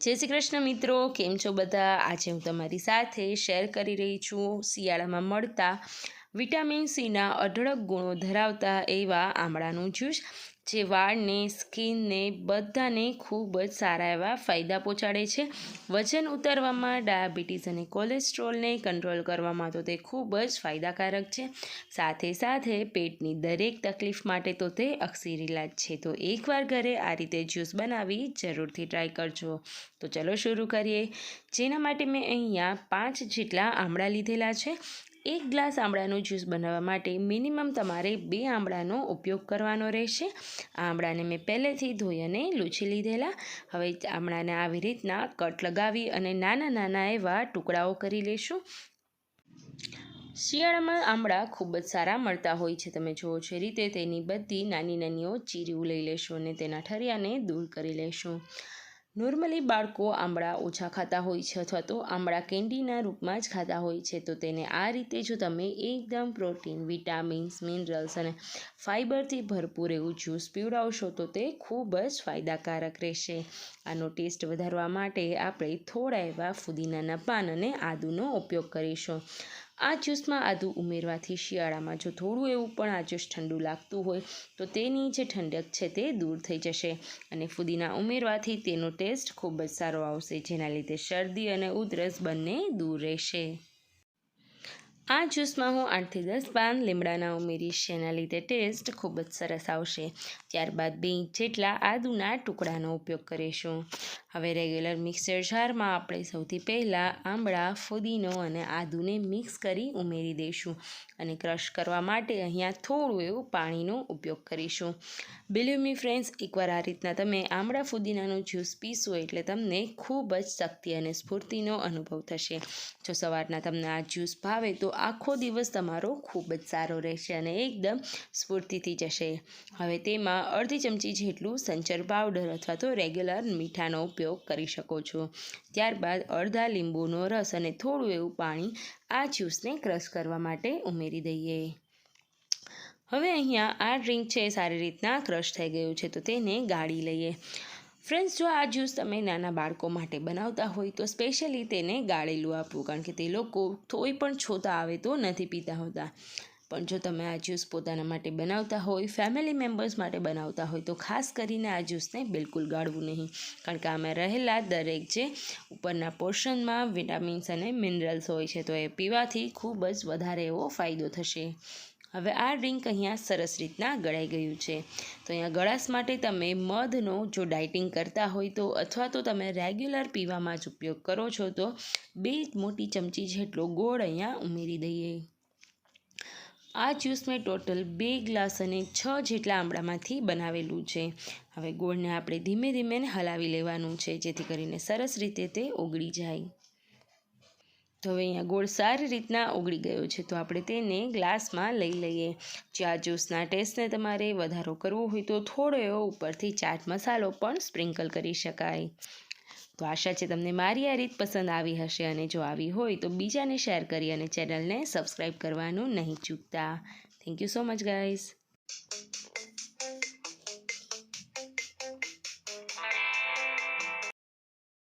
જય શ્રી કૃષ્ણ મિત્રો, કેમ છો બધા? આજે હું તમારી સાથે શેર કરી રહી છું શિયાળામાં મળતા વિટામિન સીના અઢળક ગુણો ધરાવતા એવા આમળાનું જ્યુસ જે વાળને, સ્કિનને બધાને ખૂબ જ સારા એવા ફાયદા પહોંચાડે છે. વજન ઉતારવામાં, ડાયાબિટીસ અને કોલેસ્ટ્રોલને કંટ્રોલ કરવામાં તો તે ખૂબ જ ફાયદાકારક છે. સાથે સાથે પેટની દરેક તકલીફ માટે તો તે અક્ષીર ઇલાજ છે. તો એકવાર ઘરે આ રીતે જ્યુસ બનાવી જરૂરથી ટ્રાય કરજો. તો ચલો શરૂ કરીએ. જેના માટે મેં અહીંયા પાંચ જેટલા આમળા લીધેલા છે. એક ગ્લાસ આમળાનું જ્યુસ બનાવવા માટે મિનિમમ તમારે બે આમળાનો ઉપયોગ કરવાનો રહેશે. આ આમળાને મેં પહેલેથી ધોઈ અને લૂછી લીધેલા. હવે આમળાને આવી રીતના કટ લગાવી અને નાના નાના એવા ટુકડાઓ કરી લેશું. શિયાળામાં આમળા ખૂબ જ સારા મળતા હોય છે. તમે જુઓ છો રીતે તેની બધી નાની નાનીઓ ચીરીઓ લઈ લેશું અને તેના ઠરિયાને દૂર કરી લેશું. નોર્મલી બાળકો આંબળા ઓછા ખાતા હોય છે અથવા તો આંબળા કેન્ડીના રૂપમાં જ ખાતા હોય છે. તો તેને આ રીતે જો તમે એકદમ પ્રોટીન, વિટામિન્સ, મિનરલ્સ અને ફાઇબરથી ભરપૂર એવું જ્યુસ પીવડાવશો તો તે ખૂબ જ ફાયદાકારક રહેશે. આનો ટેસ્ટ વધારવા માટે આપણે થોડા એવા ફુદીનાના પાન અને આદુનો ઉપયોગ કરીશું. આ જ્યુસમાં આદુ ઉમેરવાથી શિયાળામાં જો થોડું એવું પણ આ જ્યુસ ઠંડુ લાગતું હોય, તો તેની જે ઠંડક છે તે દૂર થઈ જશે. અને ફુદીના ઉમેરવાથી તેનો ટેસ્ટ ખૂબ જ સારો આવશે, જેના લીધે શરદી અને ઉધરસ બંને દૂર રહેશે. આ જ્યુસમાં હું આઠથી દસ પાન લીમડાના ઉમેરીશ. જેના લીધે ટેસ્ટ ખૂબ જ સરસ આવશે. ત્યારબાદ બે ઇંચ જેટલા આદુના ટુકડાનો ઉપયોગ કરીશું. હવે રેગ્યુલર મિક્સર જારમાં આપણે સૌથી પહેલાં આંબળા ફુદીનો અને આદુને મિક્સ કરી ઉમેરી દઈશું અને ક્રશ કરવા માટે અહીંયા થોડું એવું પાણીનો ઉપયોગ કરીશું. બિલીવ મી ફ્રેન્ડ્સ એકવાર આ રીતના તમે આમળા, ફુદીનાનું જ્યુસ પીશો એટલે તમને ખૂબ જ શક્તિ અને સ્ફૂર્તિનો અનુભવ થશે. જો સવારના તમને આ જ્યુસ ભાવે તો આખો દિવસ તમારો ખૂબ જ સારો રહેશે અને એકદમ સ્ફૂર્તિથી જશે. હવે તેમાં અડધી ચમચી જેટલું સંચર પાવડર અથવા તો રેગ્યુલર મીઠાનો ઉપયોગ કરી શકો છો. ત્યારબાદ અડધા લીંબુનો રસ અને થોડું એવું પાણી આ જ્યુસને ક્રશ કરવા માટે ઉમેરી દઈએ. હવે અહીંયા આ ડ્રિંક છે સારી રીતના ક્રશ થઈ ગયું છે તો તેને ગાળી લઈએ. ફ્રેન્ડ્સ જો આ જ્યુસ તમે નાના બાળકો માટે બનાવતા હોય તો સ્પેશિયલી તેને ગાળેલું આપવું કારણ કે તે લોકો કોઈ પણ છોતા આવે તો નથી પીતા હોતા. પણ જો તમે આ જ્યુસ પોતાના માટે બનાવતા હોય ફેમિલી મેમ્બર્સ માટે બનાવતા હોય, તો ખાસ કરીને આ જ્યુસને બિલકુલ ગાળવું નહીં. કારણ કે આમાં રહેલા દરેક જે ઉપરના પોર્શનમાં વિટામિન્સ અને મિનરલ્સ હોય છે, તો એ પીવાથી ખૂબ જ વધારે એવો ફાયદો થશે. હવે આ ડ્રિંક અહીંયા સરસ રીતના ગળાઈ ગયું છે. તો અહીંયા ગળાશ માટે તમે મધનો જો ડાયટિંગ કરતા હોય તો અથવા તો તમે રેગ્યુલર પીવામાં જ ઉપયોગ કરો છો તો બે મોટી ચમચી જેટલો ગોળ અહીંયા ઉમેરી દઈએ. આ જ્યુસ મેં ટોટલ બે ગ્લાસ અને છ જેટલા આમળામાંથી બનાવેલું છે. હવે ગોળને આપણે ધીમે ધીમે હલાવી લેવાનું છે જેથી કરીને સરસ રીતે તે ઓગળી જાય. તો હવે અહીંયા ગોળ સારી રીતના ઓગળી ગયો છે. તો આપણે તેને ગ્લાસમાં લઈ લઈએ. ચા જ્યુસના ટેસ્ટને તમારે વધારો કરવો હોય તો થોડો એવો ઉપરથી ચાટ મસાલો પણ સ્પ્રિંકલ કરી શકાય. તો આશા છે તમને મારી આ રીત પસંદ આવી હશે અને જો આવી હોય તો બીજાને શેર કરી અને ચેનલને સબસ્ક્રાઈબ કરવાનું નહીં ચૂકતા. Thank you so much guys